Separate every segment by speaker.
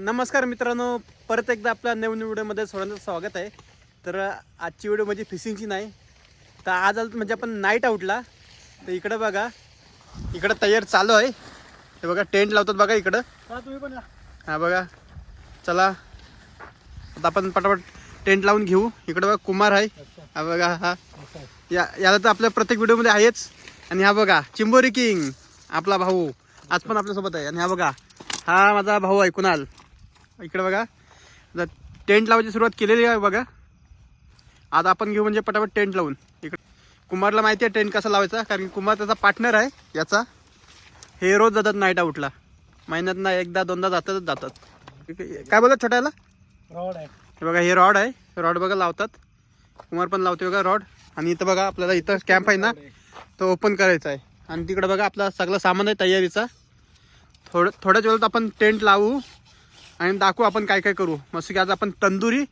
Speaker 1: नमस्कार मित्रांनो परत एकदा आपल्या नवीन व्हिडिओमध्ये सर्वांचं स्वागत आहे. तर आजची व्हिडिओ म्हणजे फिशिंगची नाही तर आज आलं म्हणजे आपण नाईट आउटला तर इकडं बघा इकडं तयार चालू आहे. हे बघा टेंट लावतात बघा इकडं.
Speaker 2: तुम्ही पण या.
Speaker 1: हा बघा. चला आता आपण पटापट टेंट लावून घेऊ. इकडं बघा कुमार आहे. हा बघा हा. या याला तर आपल्या प्रत्येक व्हिडिओमध्ये आहेच. आणि हा बघा चिंबोरी किंग आपला भाऊ. आज पण आपल्यासोबत आहे. आणि हा बघा हा माझा भाऊ आहे कुणाल. इकडे बघा. आता टेंट लावायची सुरुवात केलेली आहे बघा. आता आपण घेऊ म्हणजे पटापट टेंट लावून. इकडे. कुमारला माहिती आहे टेंट कसा लावायचा कारण की कुमार त्याचा पार्टनर आहे. याचा हे रोज जातात नाईट आउटला महिन्यात ना एकदा दोनदा जातातच जातात. काय बोलत छोट्याला?
Speaker 2: रॉड आहे.
Speaker 1: हे बघा हे रॉड आहे. रॉड बघा लावतात. कुमार पण लावते बघा रॉड आणि इथं बघा आपल्याला इथं कॅम्प आहे ना तो ओपन करायचा आहे. आणि तिकडं बघा आपला सगळं सामान आहे तयारीचा. थोडं थोड्याच वेळात आपण टेंट लावू. आणि दाखवू आपण काय काय करू. मस्त की आज आपण तंदुरी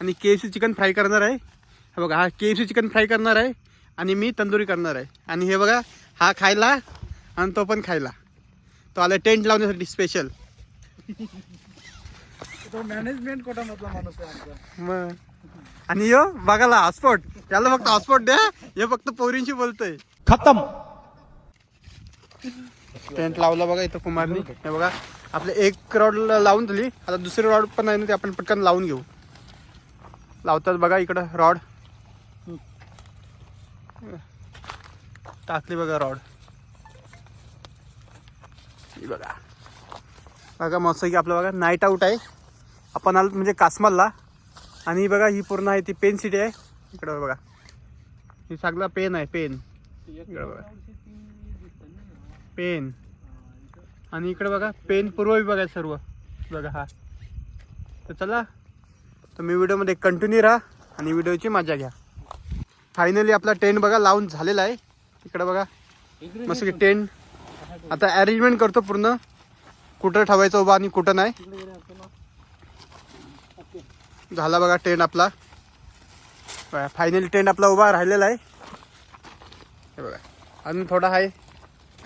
Speaker 1: आणि K F C chicken fry करणार आहे. हे बघा हा K F C chicken fry करणार आहे आणि मी तंदुरी करणार आहे. आणि हे बघा हा खायला आणि तो पण खायला. तो आला टेंट लावण्यासाठी स्पेशल
Speaker 2: तो मॅनेजमेंट कोटामधला माणूस आहे आमचा.
Speaker 1: मग. आणि यो बघाला हॉटस्पॉट याला फक्त हॉटस्पॉट द्या. हे फक्त पोरींशी बोलतोय.
Speaker 2: खतम.
Speaker 1: टेंट लावला बघा इथं कुमारनी. हे बघा आपले एक रॉड लावून दिली. आता दुसरी रॉड पण आहे ना ते आपण पटकन लावून घेऊ. लावतात बघा इकडं रॉड टाकली बघा रॉड ही बघा. बघा मस्त की आपलं बघा नाईट आऊट आहे. आपण आलो म्हणजे कासमालला. आणि बघा ही पूर्ण आहे ती पेन सिटी आहे. इकडं बघा. ही सगळा पेन आहे पेन इकडं बघा. पेन. आणि इकडे बघा पेन पूर्व विभाग आहे सर्व. बघा हा. तर चला तुम्ही व्हिडिओमध्ये कंटिन्यू राहा आणि व्हिडिओची मजा घ्या. फायनली आपला टेंट बघा लावून झालेला आहे. इकडे बघा मस्त की टेंट आता अरेंजमेंट करतो पूर्ण. कुठं ठेवायचं उभा आणि कुठं नाही. झाला बघा टेंट आपला. फायनली टेंट आपला उभा राहिलेला आहे. हे बघा. अजून थोडा आहे.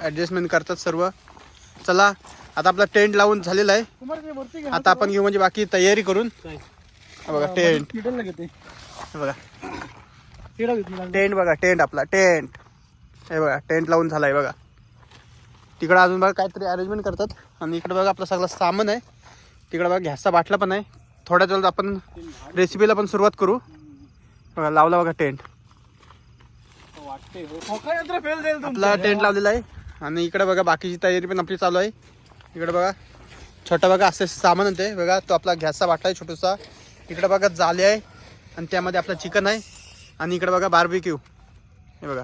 Speaker 1: ॲडजस्टमेंट करतात सर्व. चला आता आपला टेंट लावून झालेला आहे. आता आपण घेऊ म्हणजे बाकी तयारी करून? हे बघा टेंट बघा. टेंट बघा टेंट आपला टेंट हे बघा टेंट लावून झाला आहे बघा. तिकडं अजून बघा काहीतरी अरेंजमेंट करतात. आणि इकडं बघा आपलं सगळं सामान आहे. तिकडं बघा गॅसचा बाटला पण आहे. थोड्याच वेळात आपण रेसिपीला पण सुरुवात करू. बघा लावला बघा टेंट
Speaker 2: हो.
Speaker 1: आपला टेंट लावलेला आहे. आणि इकडे बघा बाकीची तयारी पण आपली चालू आहे. इकडे बघा छोटा बघा असे सामान होते. बघा तो आपला गॅसचा बाटला आहे छोटूसा. इकडे बघा जाले आहे आणि त्यामध्ये आपलं चिकन आहे. आणि इकडे बघा बार्बिक्यू हे बघा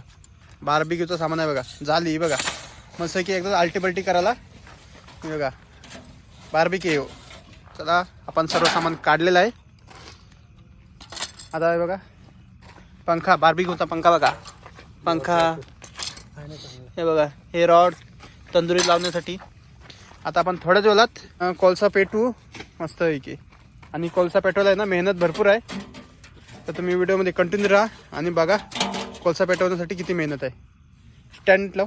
Speaker 1: बार्बिक्यूचं सामान आहे बघा. झाली बघा. मस्त की एकदा आलटी करायला. हे बघा बार्बिक्यू चला आपण सर्व सामान काढलेलं आहे. आता हे बघा पंखा बार्बिक्यूचा पंखा बघा. पंखा. हे बघा हे रॉड तंदुरी लावण्यासाठी. आता आपण थोड्याच वेळात कोळसा पेटवू. मस्त की आणि कोळसा पेटवायला आहे ना मेहनत भरपूर आहे. तर तुम्ही व्हिडिओमध्ये कंटिन्यू राहा आणि बघा कोळसा पेटवण्यासाठी किती मेहनत आहे. स्टँड लाव.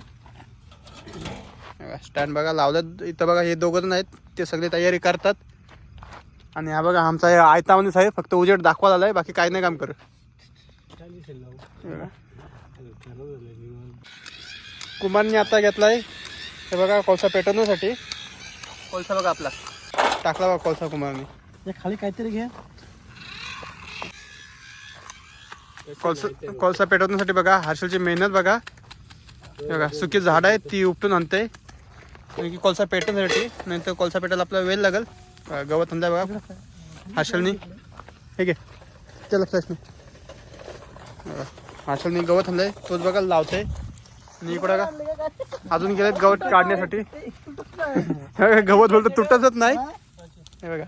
Speaker 1: स्टँड बघा लावलं इथं बघा हे दोघं जण आहेत. ते सगळे तयारी करतात. आणि हा बघा आमचा हे आयतामध्येच आहे फक्त उजेड दाखवायला आलाय बाकी काही नाही काम करू कुमारने आता घेतलाय. हे बघा कोळसा पेटवण्यासाठी. कोळसा बघा आपला. टाकला बघा कोळसा कुमारने.
Speaker 2: खाली काहीतरी घ्या
Speaker 1: कोळसा कोळसा पेटवण्यासाठी बघा हर्षलची मेहनत बघा. हे बघा सुकी झाड आहे ती उपटून आणते. कारण की कोळसा पेटवण्यासाठी नाही तर कोळसा पेटायला आपला वेळ लागेल. बघा, गवत आणलाय बघा. हर्षलनी. हे घे. त्याला फ्लॅश मी हर्षलनी गवत आणलंय तोच बघा लावते आणि इकडं का? अजून गेलेत गवत काढण्यासाठी. गवत बोलतो तुटतच नाही. हे बघा.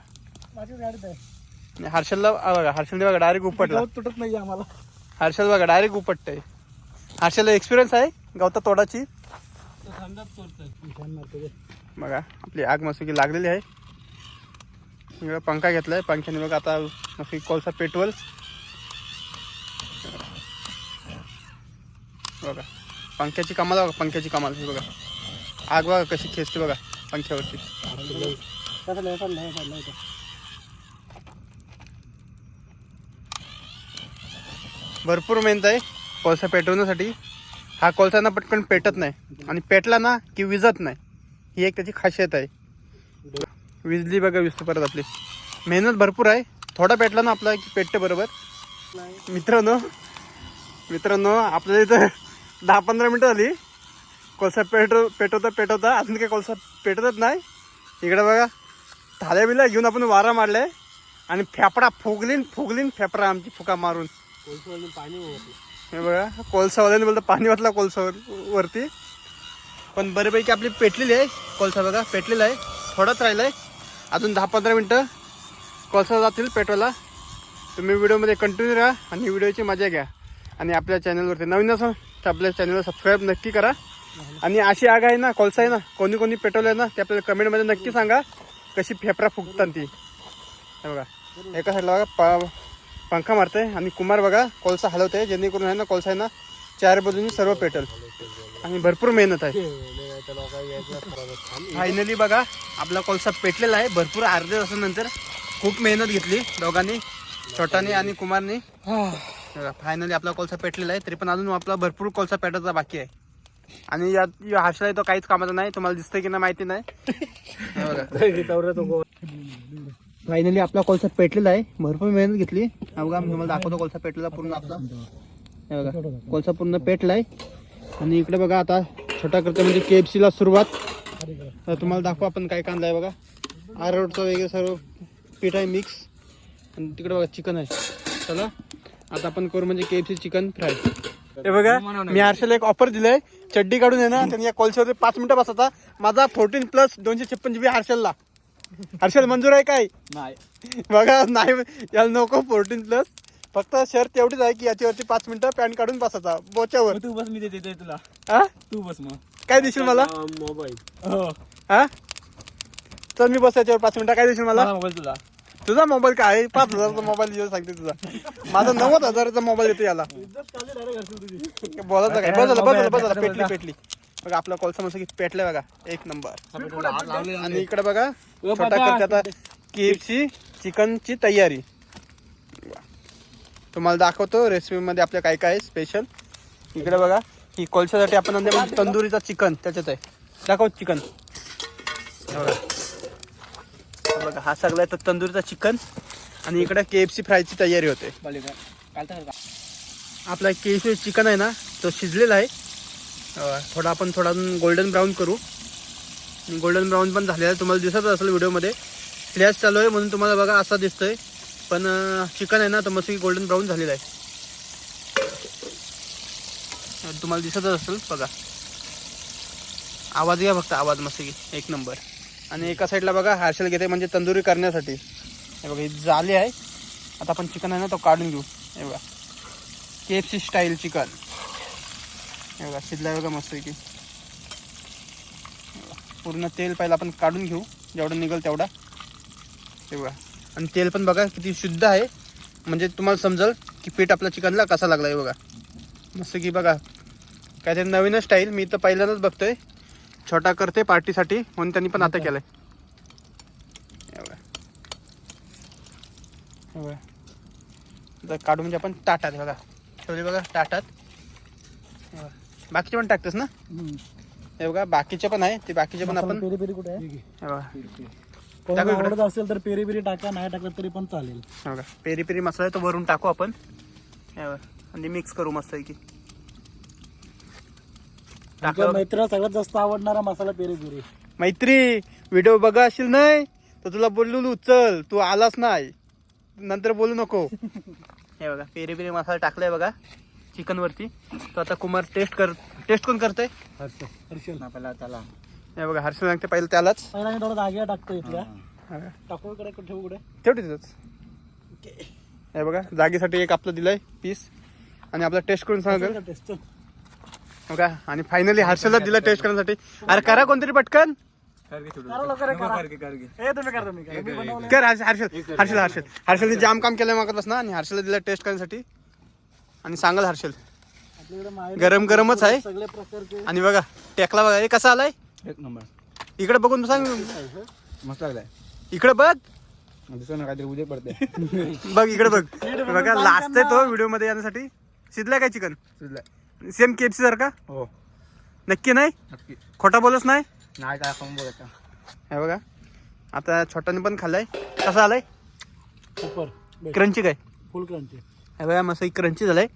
Speaker 2: आहे
Speaker 1: हर्षलला बघा हर्षलने बघा डायरेक्ट उपटला.
Speaker 2: तुटत नाही आम्हाला.
Speaker 1: हर्षल बघा डायरेक्ट उपटतंय. हर्षलला एक्सपिरियन्स आहे गवता तोडाची बघा आपली आग मस्त लागलेली आहे. पंखा घेतलाय. पंख्याने बघा आता मस्त कोळसा पेटवल. बघा. पंख्याची कमाल बघा पंख्याची कमाल. हे बघा. आग बघा कशी खेचते बघा पंख्यावरती. भरपूर मेहनत आहे. कोळसा पेटवण्यासाठी. हा कोळसा ना पटकन पेटत नाही. आणि पेटला ना की विजत नाही. ही एक त्याची खासियत आहे. विजली बघा विजते परत आपली. मेहनत भरपूर आहे. थोडा पेटला ना आपला की पेटते बरोबर. मित्रांनो मित्रांनो आपल्याला इथं दहा पंधरा मिनटं झाली. कोळसा पेटव पेटवता पेटवता अजून काही कोळसा पेटतच नाही. इकडे बघा. थाल्या बिल्या घेऊन आपण वारा मारलाय. आणि फेफडा फुगलीन फुगलीन फेफडा आमची फुका मारून.
Speaker 2: पाणी
Speaker 1: हे बघा. कोळसावाल्याने बोलतं पाणी वाटला कोळसावर वरती. पण बऱ्यापैकी आपली पेटलेली आहे. कोळसा बघा पेटलेला आहे. थोडाच राहिला आहे अजून दहा पंधरा मिनटं. कोळसा जातील पेटवायला. तुम्ही व्हिडिओमध्ये कंटिन्यू राहा आणि व्हिडिओची मजा घ्या. आणि आपल्या चॅनलवरती नवीन असाल तर आपल्या चॅनलला सबस्क्राईब नक्की करा. आणि अशी आग आहे ना कोळसा आहे ना कोणी कोणी पेटवलं आहे ना ते आपल्याला कमेंटमध्ये नक्की सांगा कशी फेफरा फुगतात ती. हे बघा एका साईडला बघा पा पंखा मारते आणि कुमार बघा कोळसा हलवते जेणेकरून आहे ना कोळसा आहे ना चार बाजूनी सर्व पेटल. आणि भरपूर मेहनत आहे. फायनली बघा आपला कोळसा पेटलेला आहे. भरपूर अर्ध्या तासानंतर खूप मेहनत घेतली दोघांनी छोटाने आणि कुमारने. फायनली आपला कोळसा पेटलेला आहे तरी पण अजून आपला भरपूर कोळसा पेटायचा बाकी आहे. आणि यात या हर्षला तो काहीच कामाचा नाही तुम्हाला दिसतंय की नाही माहिती नाही. फायनली आपला कोळसा पेटलेला आहे भरपूर मेहनत घेतली. हा बघा मी तुम्हाला दाखवतो कोळसा पेटलेला पूर्ण आपला. हे बघा कोळसा पूर्ण पेटलाय. आणि इकडे बघा आता छोटा करतो म्हणजे KFC ला सुरुवात. तर तुम्हाला दाखवू आपण काय कांदा आहे बघा. आरोडचं वगैरे सर्व पीठ आहे मिक्स आणि तिकडे बघा चिकन आहे. चला. आता आपण करू म्हणजे केएफसी चिकन फ्राय हे बघा मी हर्षला एक ऑफर दिलाय. चड्डी काढून आहे ना त्यांनी या कॉलशीवरती पाच मिनिटं बसायचा माझा फोर्टीन प्लस दोनशे छप्पन जीबी हर्षलला हर्षल मंजूर आहे काय?
Speaker 2: नाही.
Speaker 1: बघा नाही याला नको फोर्टीन प्लस फक्त शर्त एवढीच आहे की याच्यावरती पाच मिनिटं पॅन्ट काढून बसायचा बोच्यावर.
Speaker 2: तू बस मी देते तुला.
Speaker 1: हा
Speaker 2: तू बस मग.
Speaker 1: काय देशील मला?
Speaker 2: मोबाईल हो.
Speaker 1: हा तर मी बस याच्यावर पाच मिनिटं. काय देशील मला?
Speaker 2: मोबाईल तुला
Speaker 1: तुझा मोबाईल काय? आहे? पाच हजारचा मोबाईल येऊ सांगते तुझा. माझा नव्वद हजाराचा मोबाईल येतो याला. बोलायचं काय? बस झालं बस पेटली पेटली. बघा आपला कॉल मस्त की पेटलाय बघा. एक नंबर. आणि इकडे बघा छोटा आता केएफसी चिकनची तयारी. तुम्हाला दाखवतो रेसिपीमध्ये आपल्या काय काय आहे स्पेशल इकडे बघा ही कोळशासाठी आपण म्हणजे तंदुरीचा चिकन त्याच्यात आहे. दाखव चिकन. बघा हा सगळा तर तंदुरीचा चिकन आणि इकडे के एफ सी फ्रायची तयारी होते. आपला के एफ सी चिकन आहे ना तो शिजलेला आहे. थोडा आपण थोडा गोल्डन ब्राऊन करू. गोल्डन ब्राऊन पण झालेला आहे तुम्हाला दिसत असेल व्हिडिओमध्ये. फ्लॅश चालू आहे म्हणून तुम्हाला बघा असा दिसतोय. पण चिकन आहे ना तर मस्त गोल्डन ब्राऊन झालेला आहे. तुम्हाला दिसतच असेल बघा. आवाज घ्या फक्त आवाज मस्त एक नंबर आणि एका साईडला बघा हार्शेल घेते म्हणजे तंदुरी करण्यासाठी. हे बघा ही जाली आहे. आता आपण चिकन आहे ना तो काढून घेऊ. हे बघा. K F C style chicken हे बघा शिजला बघा मस्त की पूर्ण तेल पाहिलं आपण काढून घेऊ. जेवढं निघेल तेवढा. हे बघा. आणि तेल पण बघा किती शुद्ध आहे. म्हणजे तुम्हाला समजेल की पीठ आपल्या चिकनला कसा लागला आहे बघा. मस्त की बघा. काहीतरी नवीनच स्टाईल मी तर पहिल्यांदाच बघतोय. छोटा करते पार्टीसाठी म्हणून त्यांनी पण आता केलंय. हे बघा. हे बघा. आता काढून म्हणजे आपण ताटात बघा. ठेवले बघा ताटात. बाकीचे पण टाकतेस ना? हे बघा बाकीचे पण आहे. ते बाकीचे पण आपण
Speaker 2: पेरी पेरी कुठे आहे?
Speaker 1: हे
Speaker 2: असेल तर पेरी पेरी टाका नाही टाकलं तरी पण चालेल.
Speaker 1: हे बघा. पेरी पेरी मसाला तो वरून टाकू आपण. हे बघा. आणि मिक्स करू मस्त की टाकल्यावर
Speaker 2: मैत्रीला सगळ्यात जास्त आवडणारा मसाला पेरी पेरी
Speaker 1: मैत्री व्हिडिओ बघा असेल नाही तर तुला बोललो चल तू आलास नाही. नंतर बोलू नको. हे बघा पेरी पेरी मसाला टाकलाय बघा चिकन वरती. तो आता कुमार टेस्ट कर टेस्ट कोण करतोय?
Speaker 2: हर्षल. आपल्याला त्याला.
Speaker 1: हे बघा हर्षल सांगते पहिलं त्यालाच.
Speaker 2: पहिला मी थोडा टाकतो इथल्या.
Speaker 1: हा.
Speaker 2: टाकू इकडे ठेवू कुठे
Speaker 1: तेवढी तिथंच. हे बघा जागेसाठी एक आपलं दिलंय पीस आणि आपला टेस्ट करून सांगेल.
Speaker 2: टेस्ट
Speaker 1: बघा आणि फायनली हर्षलला दिलं टेस्ट करण्यासाठी. अरे करा कोणतरी पटकन.
Speaker 2: करा
Speaker 1: हर्ष- हर्षल हर्षल हर्षल. हर्षलने जाम काम केलं मागत ना आणि हर्षलला दिलं टेस्ट करण्यासाठी. आणि सांगाल हर्षल. गरम गरमच आहे.
Speaker 2: प्रकारचे
Speaker 1: आणि बघा टेकला बघा. हे कसा आलाय?
Speaker 2: एक नंबर.
Speaker 1: इकडे बघून सांग.
Speaker 2: मस्त लागलाय.
Speaker 1: इकडे बघ.
Speaker 2: दुसरं ना काहीतरी उद्या पडते
Speaker 1: बघ इकडे बघ. बघा लास्ट आहे तो व्हिडिओमध्ये येण्यासाठी. शिजलाय काय चिकन
Speaker 2: सुजलाय
Speaker 1: सेम केपसी सारखा
Speaker 2: हो.
Speaker 1: नक्की नाही?
Speaker 2: नक्की.
Speaker 1: खोटा बोलच नाही?
Speaker 2: नाही काय बघायचं
Speaker 1: हे बघा. आता छोट्याने पण खाल्लाय. कसा आलाय?
Speaker 2: सुपर
Speaker 1: क्रंची काय?
Speaker 2: फुल क्रंची
Speaker 1: हे बघा मस्त क्रंची झालाय.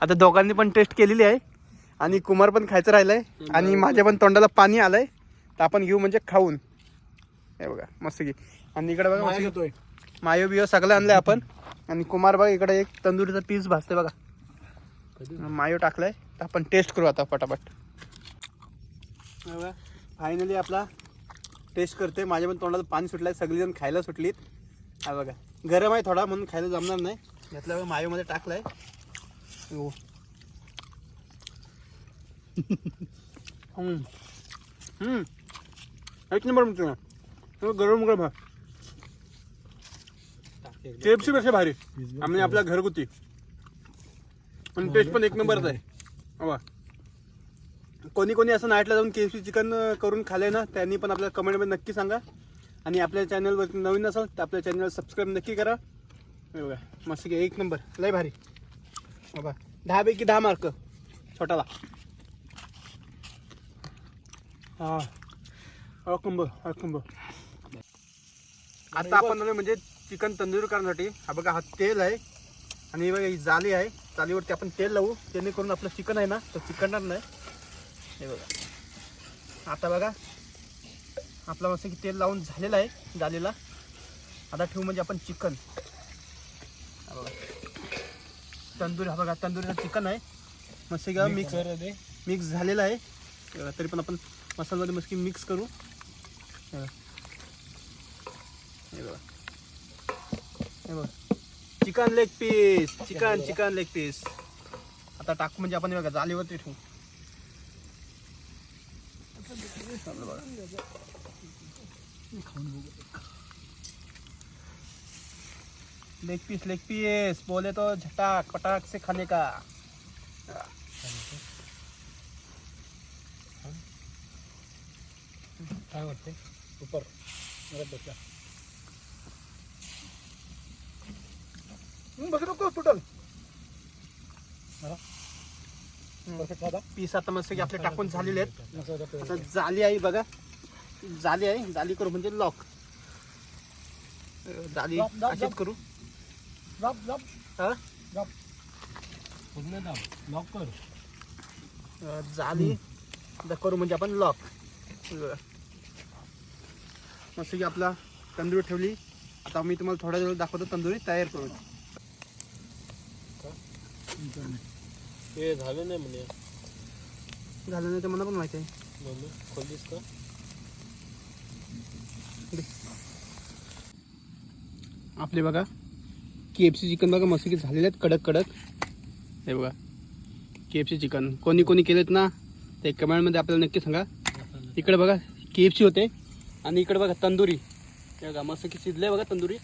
Speaker 1: आता दोघांनी पण टेस्ट केलेली आहे. आणि कुमार पण खायचं राहिलंय. आणि माझ्या पण तोंडाला पाणी आलंय. तर आपण घेऊ म्हणजे खाऊन. हे बघा मस्त घे आणि इकडे बघा मायो बियो सगळं आणलंय आपण. आणि कुमार बघा इकडे एक तंदुरीचा पीस भाजते बघा. मायो टाकलाय. तर आपण टेस्ट करू आता पटापट. फायनली आपला टेस्ट करते माझ्या पण तोंडाला पाणी सुटलंय. सगळीजण खायला सुटलीत. हा बघा. गरम आहे थोडा म्हणून खायला जमणार नाही. घेतल्या बघा मायोमध्ये टाकलाय. हो. एक नंबर म्हणतो गरम गरम हा. पेक्षा भारी. आम्ही आपल्या घरगुती. आणि टेस्ट पण एक नंबरच आहे. हवा कोणी कोणी असं नाईटला जाऊन के सी चिकन करून खाले ना त्यांनी पण आपल्या कमेंटमध्ये नक्की सांगा. आणि आपल्या चॅनलवर नवीन असाल तर आपल्या चॅनल सबस्क्राईब नक्की करा. हे बघा मस्त की एक नंबर. लय भारी. बाबा दहा पैकी दहा मार्क छोटाला. हा. एक नंबर आता आपण म्हणजे चिकन तंदूरी करण्यासाठी. हा बघा हा तेल आहे. आणि हे बघा ही जाली आहे. जालीवरती आपण तेल लावू. जेणेकरून आपलं चिकन आहे ना तो चिकनणार नाही. हे बघा. आता बघा आपला मस्त की तेल लावून झालेलं आहे जालीला आता ठेवू म्हणजे आपण चिकन. बघा. तंदुरी हा बघा तंदुरीचं चिकन आहे. मस्त की मिक्स मिक्स झालेलं आहे. बघा, तरी पण आपण मसाल्यामध्ये मस्त मिक्स करू. हे बघा. हे बघ. Chicken leg piece chicken chicken leg piece आता टाकू म्हणजे आपण बघा जालीवरती ठेवू. लेग पीस लेग पीस बोले तो झटाक पटाक से खाने का.
Speaker 2: काय वाटते सुपर बघा नको टोटल
Speaker 1: पीस आता मस्त की आपले टाकून झालेले आहेत. आता जाली आहे बघा. जाली आहे जाली करू म्हणजे लॉक जाली अशीच. करू.
Speaker 2: जप जप
Speaker 1: हा?
Speaker 2: जप पूर्ण दाब. लॉक कर.
Speaker 1: जाली द करू म्हणजे आपण लॉक मस्त की आपला तंदुरी ठेवली. आता मी तुम्हाला थोड्या वेळ दाखवतो तंदुरी तयार करू
Speaker 2: हे झालं नाही म्हणे.
Speaker 1: झालं नाही तर मला पण माहिती आहे.
Speaker 2: मम्मी का?
Speaker 1: आपले बघा के एफ सी चिकन बघा मस्त की झालेले आहेत कडक कडक. हे बघा के एफ सी चिकन कोणी कोणी केलेत ना ते कमेंटमध्ये आपल्याला नक्की सांगा. इकडे बघा के एफ सी होते. आणि इकडे बघा तंदुरी. हे बघा मस्त की शिजले बघा तंदुरी.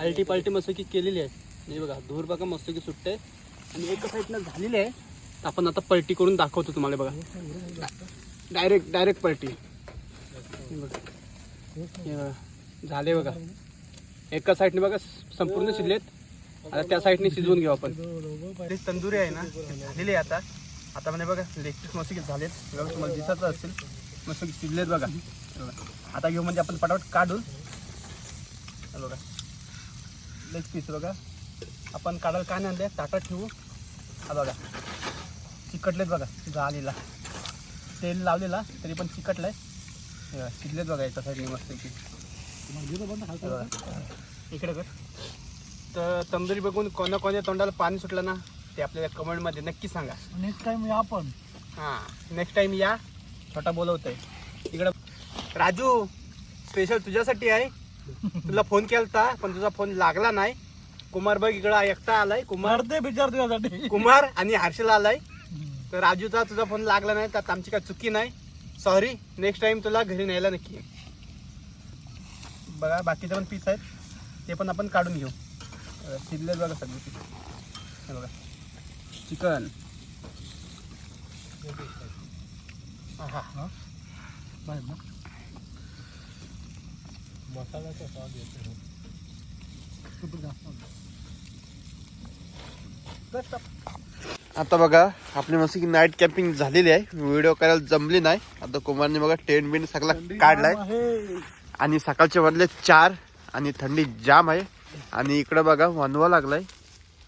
Speaker 1: आलटी पालटी मस्त की केलेली आहे हे बघा धूर बघा मस्त की सुटते. आणि एका साईडनं झालेली आहे. आपण आता पलटी करून दाखवतो तुम्हाला बघा. डायरेक्ट डायरेक्ट पलटी. बघा. झाले बघा. एका साईडने बघा संपूर्ण शिजलेत आता त्या साईडने शिजवून घेऊ आपण. ते तंदुरी आहे ना झालेली आहे आता. आता म्हणजे बघा लेग मस्त झालेत. बघा तुम्हाला दिसायचं असेल. मस्त शिजलेत बघा. आता घेऊ म्हणजे आपण पटापट काढून. बघा. लेग पीस बघा. आपण काढायला काय नाही आणले ताटात ठेवू. हा बघा. चिकटलेत बघा झालेला. तेल लावलेला तरी पण चिकटलाय. हे बघा, शिजलेत बघा एका साईडने मस्त की इकडे कर. तर तंदुरी बघून कोणा कोणत्या तोंडाला पाणी सुटलं ना ते आपल्याला कमेंटमध्ये नक्की सांगा.
Speaker 2: नेक्स्ट टाइम या पण.
Speaker 1: हां नेक्स्ट टाइम या. छोटा बोलवतोय. इकडं राजू स्पेशल तुझ्यासाठी आहे. तुला फोन केलता पण तुझा फोन लागला नाही. कुमार बघ इकडं एकटा आलाय. कुमार
Speaker 2: मरते विचार तुझ्यासाठी.
Speaker 1: कुमार आणि हर्षल आलाय. तर राजूचा तुझा फोन लागला नाही त्यात आमची काय चुकी नाही. सॉरी नेक्स्ट टाइम तुला घरी न्यायला नक्की. बघा बाकीचे पण पीस आहेत. ते पण आपण काढून घेऊ. अं, शिजलेत बघा सगळे पीस हे बघा. चिकन.
Speaker 2: मसाल्याचा स्वाद येतो
Speaker 1: आता बघा आपली मस्त की नाईट कॅम्पिंग झालेली आहे. व्हिडिओ करायला जमली नाही. आता कुमारने बघा टेंट बिंट सगळा काढलाय. आणि सकाळचे वाजले चार आणि थंडी जाम आहे. आणि इकडे बघा वनवा लागलाय.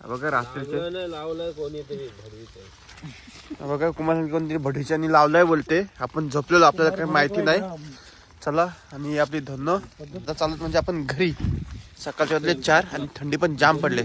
Speaker 1: हा बघा रात्रीचे.
Speaker 2: लावलं कोणीतरी भरवीच
Speaker 1: हा बघा कुमार कोणतरी भडीच्यानी लावलाय बोलते. आपण झोपलेलो आपल्याला काही माहिती नाही. चला आणि ही आपली धन्न आता चालत म्हणजे आपण घरी. सकाळचे वाजले चार आणि थंडी पण जाम पडले.